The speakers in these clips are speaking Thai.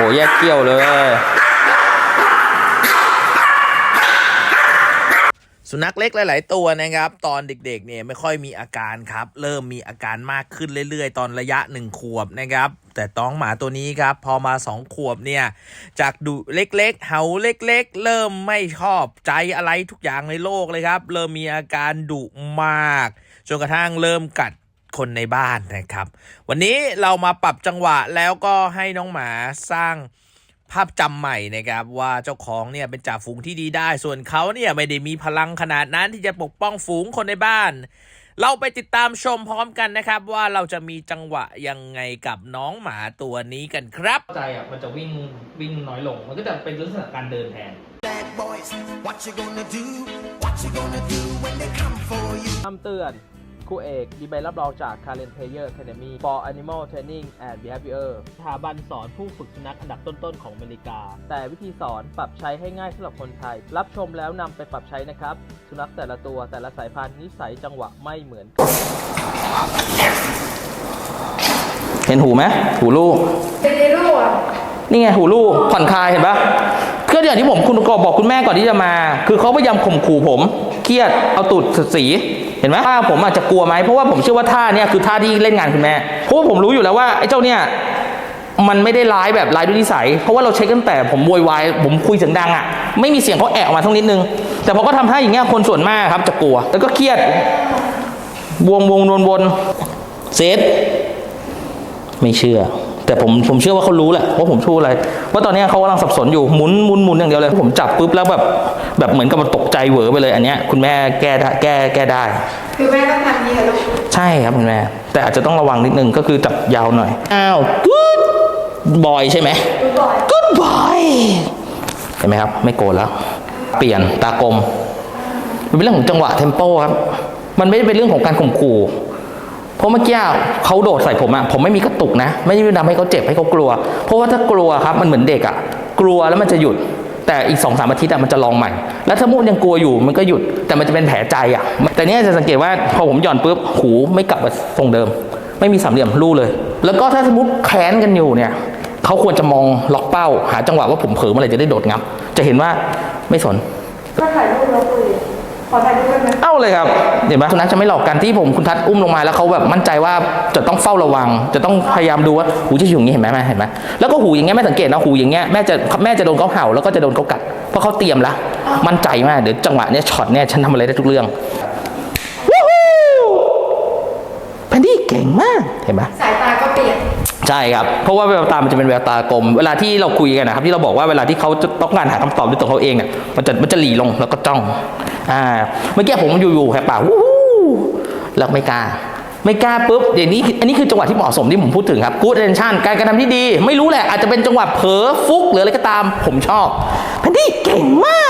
อ้แยกเกี้ยวเลย สุนัขเล็กหลาย ๆ ตัวนะครับ ตอนเด็ก ๆ เนี่ยไม่ค่อยมีอาการครับ เริ่มมีอาการมากขึ้นเรื่อย ๆ ตอนระยะหนึ่งขวบนะครับ แต่ต้องหมาตัวนี้ครับ พอมาสองขวบเนี่ย จากดุเล็ก ๆ เห่าเล็ก ๆ เริ่มไม่ชอบใจอะไรทุกอย่างในโลกเลยครับ เริ่มมีอาการดุมาก จนกระทั่งเริ่มกัด คนในบ้านนะครับ วันนี้เรามาปรับจังหวะแล้วก็ให้น้องหมาสร้างภาพจำใหม่นะครับว่าเจ้าของเนี่ยเป็นจ่าฝูงที่ดีได้ ส่วนเขาเนี่ยไม่ได้มีพลังขนาดนั้นที่จะปกป้องฝูงคนในบ้าน เราไปติดตามชมพร้อมกันนะครับ ว่าเราจะมีจังหวะยังไงกับน้องหมาตัวนี้กันครับใจอะมันจะวิ่งวิ่งน้อยลง มันก็จะเป็นลักษณะการเดินแทน Bad boys, what you gonna do? What you gonna do when they come for you? คำเตือน ครูเอกมีใบรับรองจาก Karen Player Academy for Animal Training and Behavior สถาบันสอนผู้ฝึกสุนัขอันดับต้นๆของอเมริกา แต่วิธีสอนปรับใช้ให้ง่ายสำหรับคนไทย รับชมแล้วนำไปปรับใช้นะครับ สุนัขแต่ละตัวแต่ละสายพันธุ์นิสัยจังหวะไม่เหมือนกัน เห็นหูไหมหูลูก เป็นในรูปอะนี่ไงหูลูกผ่อนคลายเห็นปะก็อย่างที่ผมคุณกบอกคุณแม่ก่อนที่จะมา คือเขาพยายามข่มขู่ผม เครียดเอาตูดสี เห็นไหมถ้าผมอาจจะกลัวไหมเพราะว่าผมเชื่อว่าท่าเนี่ยคือท่าที่เล่นงานคุณแม่เพราะว่าผมรู้อยู่แล้วว่าไอ้เจ้าเนี่ยมันไม่ได้ร้ายแบบร้ายด้วยนิสัย เพราะว่าเราเช็คตั้งแต่ผมโวยวายผมคุยเสียงดังอะ ไม่มีเสียงเขาแอะออกมาทั้งนิดนึง แต่พอเขาทำท่าอย่างเงี้ยคนส่วนมากครับจะกลัว แล้วก็เครียด วงวงวนวนเซตไม่เชื่อ แต่ผมผมเชื่อว่าเขารู้แหละว่าผมชูอะไรว่าตอนเนี้ยเขากำลังสับสนอยู่หมุนหมุนหมุนอย่างเดียวเลยผมจับปุ๊บแล้วแบบแบบเหมือนกับมันตกใจเหวอไปเลย อันเนี้ยคุณแม่แก้ได้แก้แก้ได้ คือแม่ต้องทำนี้เหรอลูกใช่ครับคุณแม่แต่อาจจะต้องระวังนิดนึงก็คือจับยาวหน่อยอ้าว good boy ใช่ไหมดูบ่อย good boy เห็นไหมครับไม่โกรธแล้ว เปลี่ยนตากลมมันเป็นเรื่องของจังหวะเทมโปครับมันไม่ได้เป็นเรื่องของการข่มขู่ เพราะเมื่อกี้เขาโดดใส่ผมอะผมไม่มีกระตุกนะ ไม่ได้ทำให้เขาเจ็บให้เขากลัว เพราะว่าถ้ากลัวครับมันเหมือนเด็กอะกลัวแล้วมันจะหยุด แต่อีกสองสามอาทิตย์อะมันจะลองใหม่ แล้วถ้ามุดยังกลัวอยู่มันก็หยุด แต่มันจะเป็นแผลใจอะแต่เนี้ยจะสังเกตว่าพอผมหย่อนปุ๊บหูไม่กลับมาทรงเดิม ไม่มีสามเหลี่ยมรูเลย แล้วก็ถ้าสมมติแค้นกันอยู่เนี่ยเขาควรจะมองล็อกเป้า หาจังหวะว่าผมเผลอเมื่อไหร่จะได้โดดงับ จะเห็นว่าไม่สนก็ถ่ายรูปแล้วคุย เอ้าเลยครับเห็นไหมสุนัขจะไม่หลอกกันที่ผมคุณทัศน์อุ้มลงมาแล้วเขาแบบมั่นใจว่าจะต้องเฝ้าระวัง จะต้องพยายามดูว่าหูจะอยู่อย่างนี้เห็นไหมแม่เห็นไหมแล้วก็หูอย่างเงี้ยแม่สังเกตนะหูอย่างเงี้ยแม่จะแม่จะโดนเขาเห่าแล้วก็จะโดนเขากัดเพราะเขาเตรียมละมั่นใจมากเดี๋ยวจังหวะเนี้ยช็อตเนี้ยฉันทำอะไรได้ทุกเรื่องวู้ฮู้แพนดี้เก่งมากเห็นไหมสายตาก็เปลี่ยน ใช่ครับ เพราะว่าแววตา มันจะเป็นแววตากลม เวลาที่เราคุยกันนะครับ ที่เราบอกว่าเวลาที่เขาจะต้องการหาคำตอบด้วยตัวเขาเองเนี่ย มันจะมันจะหลีลงแล้วก็จ้อง อ่า เมื่อกี้ผมอยู่ๆแหกปากวู้ฮู้แล้วไม่กล้า ไม่กล้าปุ๊บเดี๋ยวนี้ อันนี้คือจังหวะที่เหมาะสมที่ผมพูดถึงครับ good attention การกระทำที่ดี ไม่รู้แหละ อาจจะเป็นจังหวะเผลอฟุกหรืออะไรก็ตาม ผมชอบแพนดี้เก่งมาก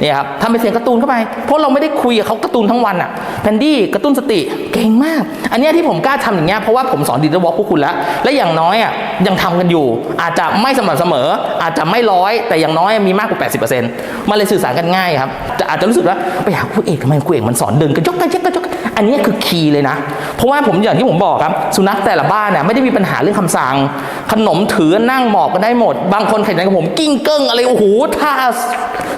เนี่ยครับทำเป็นเสียงการ์ตูนเข้าไป เพราะเราไม่ได้คุยกับเขาการ์ตูนทั้งวันอะแพนดี้กระตุ้นสติเก่งมาก อันเนี้ยที่ผมกล้าทำอย่างเงี้ยเพราะว่าผมสอนดีดวอล์กพวกคุณแล้ว และอย่างน้อยอะยังทำกันอยู่ อาจจะไม่สม่ำเสมอ อาจจะไม่ร้อย แต่อย่างน้อยมีมากกว่า 80%มันเลยสื่อสารกันง่ายครับจะอาจจะรู้สึกว่าไปหาครูเอกทำไมครูเอกมันสอนเดินกระจกกระจกกระจก อันนี้คือคีย์เลยนะ เพราะว่าผมอย่างที่ผมบอกครับ สุนัขแต่ละบ้านเนี่ยไม่ได้มีปัญหาเรื่องคำสั่ง ขนมถือนั่งหมอบก็ได้หมด บางคนขยันกับผมกิ้งเกิ้งอะไรโอ้โหท่า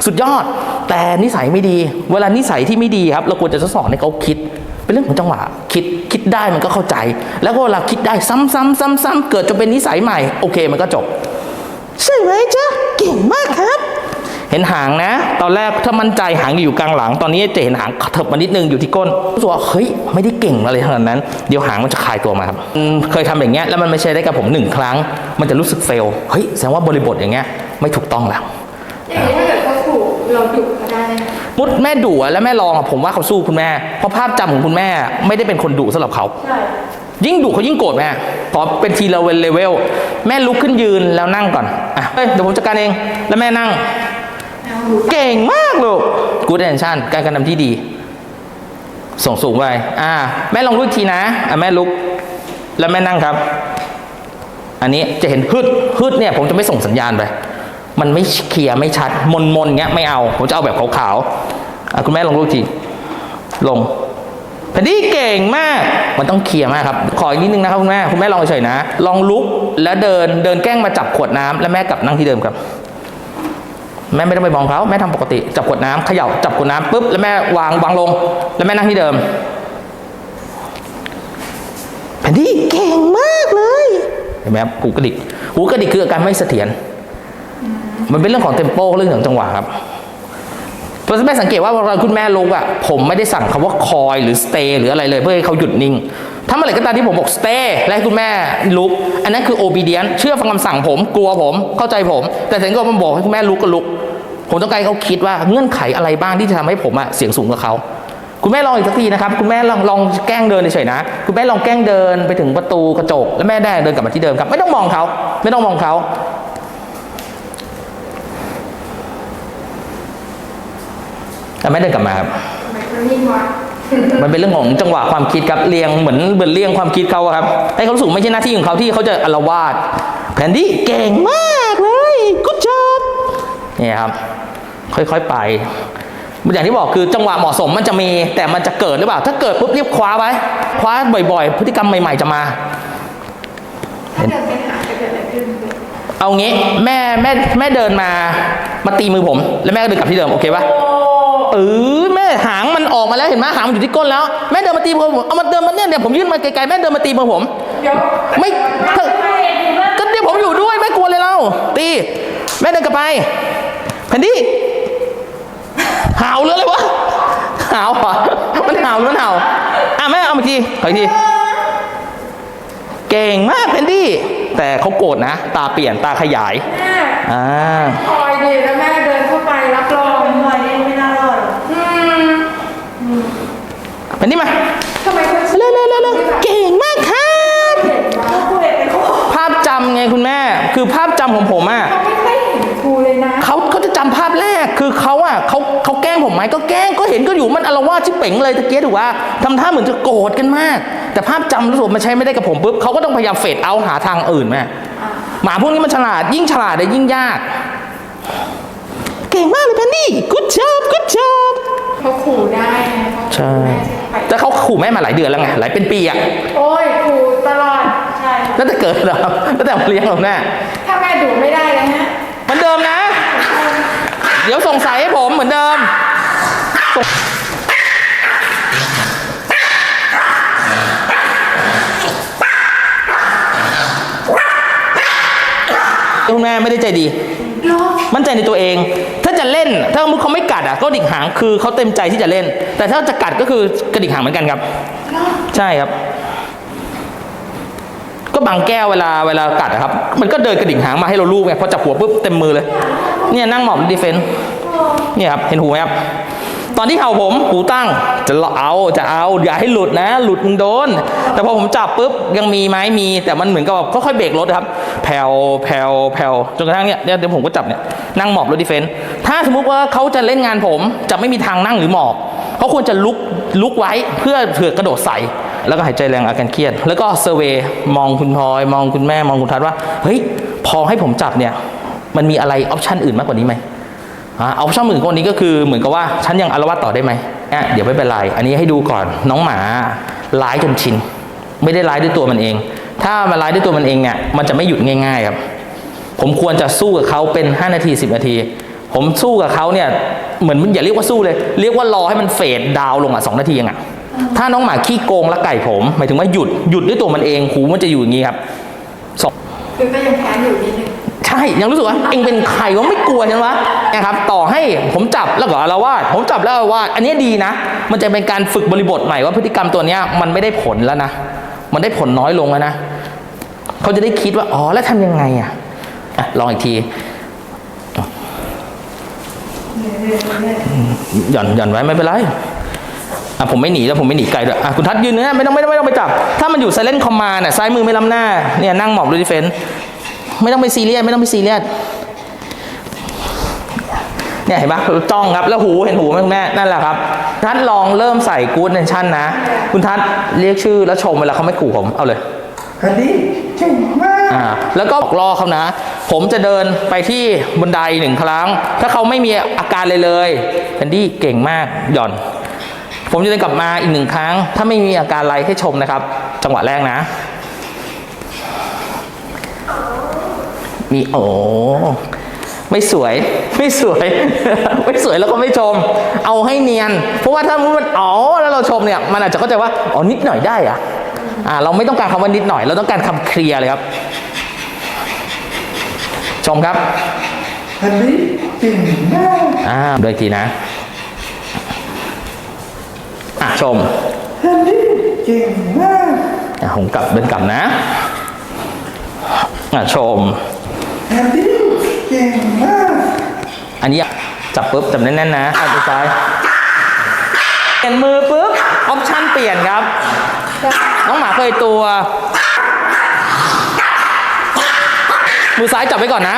สุดยอด แต่นิสัยไม่ดี เวลานิสัยที่ไม่ดีครับ เราควรจะสอนให้เขาคิดเป็นเรื่องของจังหวะคิดคิดได้มันก็เข้าใจ แล้วก็เวลาคิดได้ซ้ำๆซ้ำๆเกิดจนเป็นนิสัยใหม่โอเค มันก็จบใช่ไหมจ๊ะเก่งมากครับ เห็นหางนะ ตอนแรกถ้ามั่นใจหางอยู่กลางหลัง ตอนนี้จะเห็นหางเถิบมานิดนึงอยู่ที่ก้นรู้สึกว่าเฮ้ยไม่ได้เก่งอะไรขนาดนั้น เดี๋ยวหางมันจะคลายตัวมาครับอืมเคยทำอย่างเงี้ยแล้วมันไม่ใช่ได้กับผมหนึ่งครั้ง มันจะรู้สึกเฟลเฮ้ยแสดงว่าบริบทอย่างเงี้ยไม่ถูกต้องแล้วอย่างนี้ถ้าเกิดเขาถูกเราดุเขาได้ไหมมุดแม่ดุอะแล้วแม่ลองอะผมว่าเขาสู้คุณแม่เพราะภาพจำของคุณแม่ไม่ได้เป็นคนดุสำหรับเขาใช่ยิ่งดุเขายิ่งโกรธแม่ขอเป็นทีละเวลเลเวลแม่ลุกขึ้นยืนแล้วนั่งก่อนอะเฮ้ยเดี๋ยวผมจัดการเองแล้วแม่นั่ง เก่งมากลูก good attention การกระทำที่ดี ส่งสูงไปอ่า แม่ลองลุกทีนะอะแม่ลุก แล้วแม่นั่งครับ อันนี้จะเห็นฮึดฮึดเนี่ย ผมจะไม่ส่งสัญญาณไป มันไม่เคลียร์ไม่ชัด มนมนๆเงี้ยไม่เอา ผมจะเอาแบบขาวๆอะคุณแม่ลองลุกที ลงแพแผ่นดี้เก่งมาก มันต้องเคลียร์มากครับ ขออีกนิดนึงนะครับคุณแม่ คุณแม่ลองเฉยนะ ลองลุกแล้วเดิน เดินแกล้งมาจับขวดน้ำแล้วแม่กลับนั่งที่เดิมครับ แม่ไม่ต้องไปมองเขาแม่ทำปกติจับขวดน้ำเขย่าจับขวดน้ำปุ๊บแล้วแม่วางวางลง แล้วแม่นั่งที่เดิมแผ่นดี้เก่งมากเลยเห็นไหมครับหูกระดิกหูกระดิกคืออาการไม่เสถียรมันเป็นเรื่องของเทมโปเรื่องของจังหวะครับเพราะฉะนั้นแม่สังเกตว่าเวลาคุณแม่ลุกอะผมไม่ได้สั่งคำว่าคอยหรือ stay หรืออะไรเลย เพื่อให้เขาหยุดนิ่ง ถ้าเมื่อไหร่ก็ตามที่ผมบอก stay และให้คุณแม่ลุก อันนั้นคือ obedient เชื่อฟังคำสั่งผม กลัวผม เข้าใจผม แต่ถึงก็มาบอกให้คุณแม่ลุกก็ลุก ผมต้องการให้เขาคิดว่าเงื่อนไขอะไรบ้างที่จะทำให้ผมอะเสียงสูงกว่าเขา คุณแม่ลองอีกสักทีนะครับ คุณแม่ลองลองแกล้งเดินเฉยๆนะ คุณแม่ลองแกล้งเดินไปถึงประตูกระจก แล้วแม่ได้เดินกลับมาที่เดิมครับ ไม่ต้องมองเขา ไม่ต้องมองเขาแต่แม่เดินกลับมาครับ มันเป็นเรื่องของจังหวะความคิดครับเรียงเหมือนเหมือนเรียงความคิดเขาครับให้เขารู้สึกไม่ใช่หน้าที่ของเขาที่เขาจะอารวาสแผนดี้เก่งมากเลยกุ๊ดจอบนี่ครับ ค่อยๆไปอย่างที่บอกคือจังหวะเหมาะสมมันจะมีแต่มันจะเกิดหรือเปล่า ถ้าเกิดปุ๊บรีบคว้าไว้คว้าบ่อย ๆ พฤติกรรมใหม่ ๆ จะมาถ้าเดินไปหาจะเกิดอะไรขึ้นเอางี้แม่แม่แม่เดินมามาตีมือผม แล้วแม่ก็เดินกลับที่เดิมโอเคปะ เออแม่หางมันออกมาแล้วเห็นไหมหางมันอยู่ที่ก้นแล้วแม่เดินมาตีมือผมเอามาเดินมาเนี่ยเนี่ยผมยื่นมาไกลๆแม่เดินมาตีมือผมเดี๋ยวไม่ถ้าก็เนี่ยผมอยู่ด้วยไม่กลัวเลยเราตี แม่เดินกลับไปแผ่นดี้หาวเลยอะไรวะหาวเหรอมันหาวหรือมันหาวอะแม่เอามาอีกทีขออีกทีเก่งมากแผ่นดี้แต่เขาโกรธนะ ตาเปลี่ยนตาขยายแม่อ่าคอยดีแล้วแม่เดินเข้าไปรับรองคอยนี่ไม่น่ารอดอืม แผ่นดี้มาทำไมคุณเร็วเร็วเร็วเร็วเก่งมากครับเห็นว่าครูเอกเป็นครูภาพจำไงคุณแม่ คือภาพจำของผมอะเขาไม่ค่อยเห็นครูเลยนะเขาเขาจะจำภาพแรกคือเขาอะเขาเขาแกล้งผมไหมก็แกล้งก็เห็นก็อยู่มันอารวาสชิบเป๋งเลยตะเกียถูกว่าทำท่าเหมือนจะโกรธกันมาก แต่ภาพจำรู้สึกว่ามันใช้ไม่ได้กับผมปุ๊บเขาก็ต้องพยายามเฟดเอาหาทางอื่นแม่หมาพวกนี้มันฉลาดยิ่งฉลาดแต่ยิ่งยาก เก่งมากเลยแพนนี่กูชอบกูชอบเขาขู่ได้ไงเขาขู่ใช่ แม่ไปแต่เขาขู่แม่มาหลายเดือนแล้วไงหลายเป็นปีอะโอ้ยขู่ตลอดใช่ตั้งแต่เกิดเหรอตั้งแต่มาเลี้ยงเราแม่ถ้าแม่ดุไม่ได้เลยฮะเหมือนเดิมนะ เดี๋ยวส่งสายให้ผมเหมือนเดิมส่งคุณแม่ไม่ได้ใจดี มั่นใจในตัวเองถ้า จะเล่น ถ้ามุดเขาไม่กัดอะก็ดิกหางคือเขาเต็มใจที่จะเล่น แต่ถ้าจะกัดก็คือกระดิกหางเหมือนกันครับ ใช่ครับ ก็บางแก้วเวลาเวลากัดครับ มันก็เดินกระดิ่งหางมาให้เราลูกไงพอจับหัวปุ๊บเต็มมือเลย เนี่ยนั่งหมอบดีเฟนต์เนี่ยครับเห็นหูไหมครับตอนที่เห่าผมหูตั้งจะเอาจะเอาอย่าให้หลุดนะ หลุดมึงโดน แต่พอผมจับปุ๊บยังมีไหมมี แต่มันเหมือนกับค่อยๆเบรกรถครับ แผ่วแผ่วแผ่วจนกระทั่งเนี่ยเนี่ยเดี๋ยวผมก็จับเนี่ย นั่งหมอบรถดีเฟนต์ถ้าสมมุติว่าเขาจะเล่นงานผมจะไม่มีทางนั่งหรือหมอบเขาควรจะลุกลุกไว้เพื่อเผื่อกระโดดใส่แล้วก็หายใจแรงอาการเครียด แล้วก็เซอร์เวยมองคุณพลอย มองคุณแม่มองคุณทัศว่าเฮ้ยพอให้ผมจับเนี่ยมันมีอะไรออปชันอื่นมากกว่านี้ไหมอ่าออปชันอื่นกว่านี้ก็คือเหมือนกับว่าฉันยังอารวาสต่อได้ไหมอะเดี๋ยวไม่เป็นไรอันนี้ให้ดูก่อนน้องหมาร้ายจนชินไม่ได้ร้ายด้วยตัวมันเอง ถ้ามันร้ายด้วยตัวมันเองเนี่ยมันจะไม่หยุดง่าย ๆ ครับ ผมควรจะสู้กับเขาเป็น 5 นาที 10 นาที ผมสู้กับเขาเนี่ยเหมือนอย่าเรียกว่าสู้เลย เรียกว่ารอให้มันเฟดดาวน์ลงอะสองนาทีเองอะถ้าน้องหมาขี้โกงและไก่ผมหมายถึงว่าหยุดหยุดด้วยตัวมันเองหูมันจะอยู่อย่างนี้ครับสองคือก็ยังแพ้อยู่นิดนึงใช่ยังรู้สึกว่าเองเป็นใครวะไม่กลัวใช่ไหมนะครับ ต่อให้ผมจับแล้วก็อารวาสผมจับแล้วอารวาสอันนี้ดีนะ มันจะเป็นการฝึกบริบทใหม่ว่าพฤติกรรมตัวเนี้ยมันไม่ได้ผลแล้วนะมันได้ผลน้อยลงแล้วนะเขาจะได้คิดว่าอ๋อแล้วทำยังไงอะ อะลองอีกทีหย่อนหย่อนไว้ไม่เป็นไรอะผมไม่หนีแล้วผมไม่หนีไกลด้วยอะคุณทัศน์ยืนเนี่ยไม่ต้องไม่ต้องไม่ต้องไปจับ ถ้ามันอยู่ไซเลนคอมมาเนี่ยซ้ายมือไม่ล้ำหน้าเนี่ยนั่งหมอบดูดิเฟนไม่ต้องไปซีเรียสไม่ต้องไปซีเรียสเนี่ยเห็นปะจ้องครับแล้วหูเห็นหูไหมคุณแม่นั่นแหละครับทัศน์ลองเริ่มใส่กู๊ดเนชั่นนะ คุณทัศน์เรียกชื่อแล้วชมเวลาเขาไม่ขู่ผมเอาเลย แผ่นดี้เก่งมากอ่าแล้วก็บอกรอเขานะ ผมจะเดินไปที่บันไดหนึ่งครั้ง ถ้าเขาไม่มีอาการเลยเลยแคนดี้เก่งมากหย่อน ผมจะเดินกลับมาอีกหนึ่งครั้ง ถ้าไม่มีอาการอะไรให้ชมนะครับ จังหวะแรกนะ มีโอ้ไม่สวย ไม่สวย ไม่สวยแล้วก็ไม่ชม เอาให้เนียน เพราะว่าถ้ามันอ๋อแล้วเราชมเนี่ย มันอาจจะเข้าใจว่า อ๋อ นิดหน่อยได้อะ อ่าเราไม่ต้องการคำว่านิดหน่อย เราต้องการคำเคลียร์เลยครับ ชมครับอันนี้เก่งมากอ่าดูอีกทีนะอะชมอันนี้เก่งมากอะผมกลับเดินกลับนะอะชมอันนี้เก่งมากอันนี้จับปุ๊บจับแน่นๆนะอะดูซ้ายเปลี่ยนมือปุ๊บออปชั่นเปลี่ยนครับ น้องหมาเคยตัว มือซ้ายจับไว้ก่อนนะ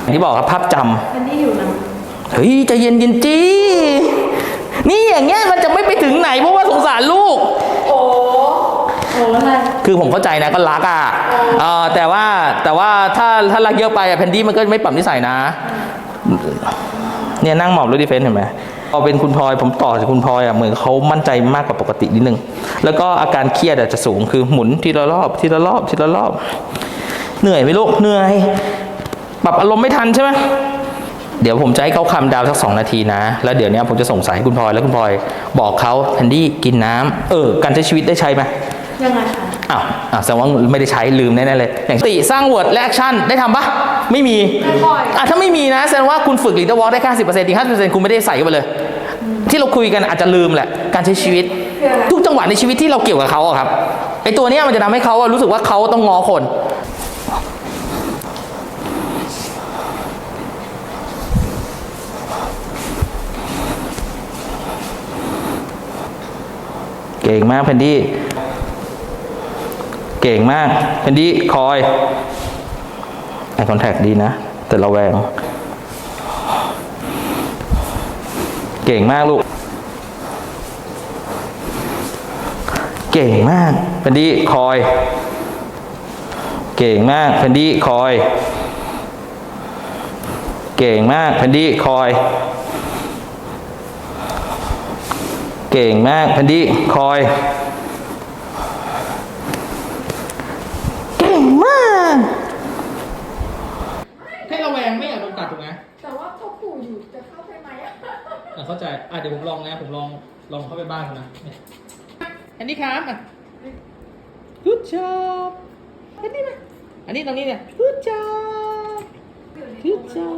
อย่างที่บอกครับภาพจำมันนี่อยู่นะเฮ้ยใจเย็นเย็นๆจีนี่อย่างเงี้ยมันจะไม่ไปถึงไหนเพราะว่าสงสารลูกโอ้โหอะไร คือผมเข้าใจนะก็รักอะเออแต่ว่าแต่ว่าถ้าถ้ารักเยอะไปอะแพนดี้มันก็ไม่ปรับนิสัยนะ เนี่ยนั่งหมอบรถดีเฟนซ์เห็นไหมพอเป็นคุณพลอยผมต่อจากคุณพลอยอะเหมือนเขามั่นใจมากกว่าปกตินิดนึง แล้วก็อาการเครียดอะจะสูงคือหมุนทีละรอบทีละรอบทีละรอบ เหนื่อยไหมลูกเหนื่อยปรับอารมณ์ไม่ทันใช่ไหมเดี๋ยวผมจะให้เขาคำดาวสักสองนาทีนะ แล้วเดี๋ยวเนี้ยผมจะส่งสายให้คุณพลอยแล้วคุณพลอยบอกเขาแพนดี้กินน้ำเออการใช้ชีวิตได้ใช้ไหม ยังไงคะอ้าวอะแสดงว่าไม่ได้ใช้ลืมแน่ๆเลย อย่างสติสร้างเวิร์ดและแอคชั่นได้ทำปะไม่มีไม่ค่อย อะถ้าไม่มีนะแสดงว่าคุณฝึกลีดเดอร์วอล์กได้แค่สิบเปอร์เซ็นต์อีกห้าสิบเปอร์เซ็นต์คุณไม่ได้ใส่เข้าไปเลย ที่เราคุยกันอาจจะลืมแหละการใช้ชีวิต คืออะไร ทุกจังหวะในชีวิตที่เราเกี่ยวกับเขาอะครับไอตัวเนี้ยมันจะทำให้เขาอะรู้สึกว่าเขาต้องงอคน เก่งมากแพนดี้ เก่งมากแพนดี้คอยไอคอนแทคดีนะ แต่ระแวง เก่งมากลูก เก่งมากแพนดี้คอย เก่งมากแพนดี้คอย เก่งมากแพนดี้คอยเก่งมากแพนดี้คอย เก่งมากให้ระแวงไม่อยากโดนกัดถูกไหม แต่ว่าเขาขู่อยู่จะเข้าไปไหมอะ อ่ะเข้าใจ อะเดี๋ยวผมลองนะ ผมลองลองเข้าไปบ้านเขานะเนี่ยอันนี้ครับอะ good job อันนี้มาอันนี้ตรงนี้เนี่ย good job good job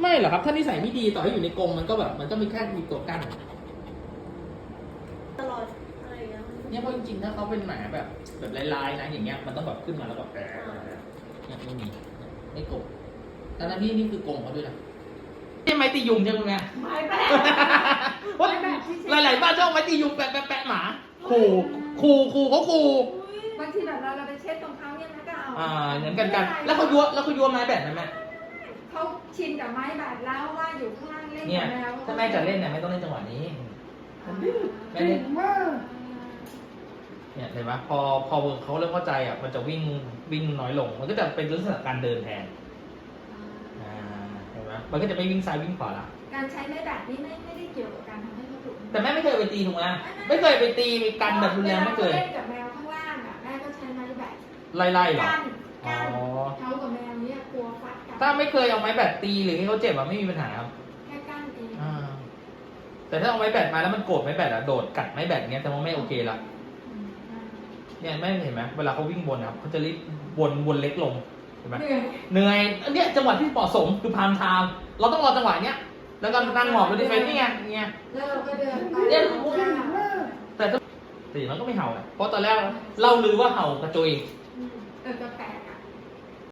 ไม่หรอกครับ ถ้านิสัยไม่ดีต่อให้อยู่ในกรงมันก็แบบ มันก็มีแค่มีตัวกั้น ตลอดอะไรอย่างเงี้ยเนี่ยเพราะจริงๆ ถ้าเขาเป็นหมาแบบแบบลายๆนะอย่างเงี้ยมันต้องแบบขึ้นมาแล้วแบบแปะเนี่ยไม่มีไม่กรงแต่นั้นนี่นี่คือกรงเขาด้วยนะ นี่ไม้ตียุงใช่ไหมแม่ไม่แปะว่าหลายๆบ้านชอบไม้ตียุงแปะแปะแปะหมาขู่ขู่ขู่เขาขู่บางทีแบบเราเราไปเช็ดตรงเขาเนี่ยนะก็เอาอ่าเหมือนกันกัน แล้วเขายัวแล้วเขายัวไม้แบบนั้นไหมเขาชินกับไม้แบบแล้วว่าอยู่ข้างล่างเล่นเนี่ย กับแมวถ้าแม่จะเล่นเนี่ยไม่ต้องเล่นจังหวะนี้ อ่าแม่เล่น เนี่ยเห็นไหมพอพอเขาเริ่มเข้าใจอะมันจะวิ่งวิ่งน้อยลง มันก็จะเป็นลักษณะการเดินแทนอ่าเห็นไห มมันก็จะไม่วิ่งซ้ายวิ่งขวาละการใช้ไม้แบบนี้ไม่ไม่ได้เกี่ยวกับการทำให้เขาดุแต่แม่ไม่เคยไปตีถูกไหมไม่เคยไปตีมีกันแบบรุนแรงไม่เคยวลาขาเล่นกับแมวข้างล่างอะแม่ก็ใช้ไม้แบบไล่ๆเหรอกั้นกั้นอ๋อเขากับแมวเนี่ยกลัวฟัดกันถ้าไม่เคยเอาไม้แบตตีหรือให้เขาเจ็บอะไม่มีปัญหาครับแค่กั้นเองอ่าแต่ถ้าเอาไม้แบตมาแล้วมันโกรธไม้แบตอะโดดกัดไม้แบตเงี้ยแต่ว่าไม่โอเคละอืมอ่าเนี่ยแม่เห็นไหมเวลาเขาวิ่งวนนะครับเขาจะรีบวนวนเล็กลง เห็นไหมเหนื่อยเหนื่อยอันเนี้ยจังหวะที่เหมาะสมคือพามไทม์เราต้องรอจังหวะเนี้ย แล้วก็นั่งหมอบดูดิเฟนนี่ไงเงี้ยแล้วเราก็เดินไปเนี่ยข้างล่างแต่ถ้าแต่อย่างนั้นก็ไม่เห่าอะเพราะตอนแรกเล่าลือว่าเห่ากระจุยอ